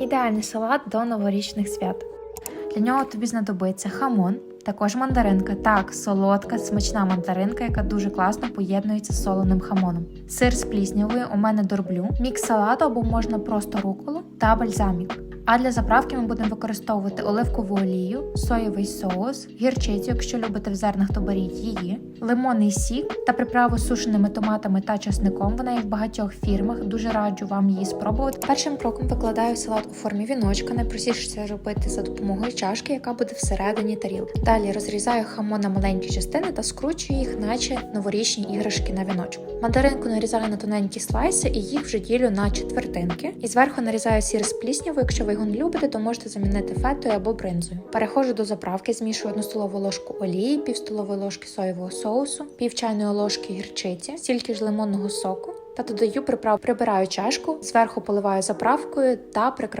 Ідеальний салат до новорічних свят. Для нього тобі знадобиться хамон, також мандаринка. Так, солодка, смачна мандаринка, яка дуже класно поєднується з соленим хамоном. Сир з пліснявою у мене дорблю, мікс салату або можна просто руколу та бальзамік. А для заправки ми будемо використовувати оливкову олію, соєвий соус, гірчицю, якщо любите в зернах, то беріть її, лимонний сік та приправу з сушеними томатами та часником. Вона є в багатьох фірмах. Дуже раджу вам її спробувати. Першим кроком викладаю салат у формі віночка. Найпростіше це робити за допомогою чашки, яка буде всередині тарілки. Далі розрізаю хамон на маленькі частини та скручую їх, наче новорічні іграшки на віночку. Мандаринку нарізаю на тоненькі слайси і їх вже ділю на четвертинки. І зверху нарізаю сір з пліснявою. Якщо ви його не любите, то можете замінити фетою або бринзою. Переходжу до заправки, змішую одну столову ложку олії, пів столової ложки соєвого соусу, пів чайної ложки гірчиці, стільки ж лимонного соку та додаю приправ, прибираю чашку, зверху поливаю заправкою та прикрашаю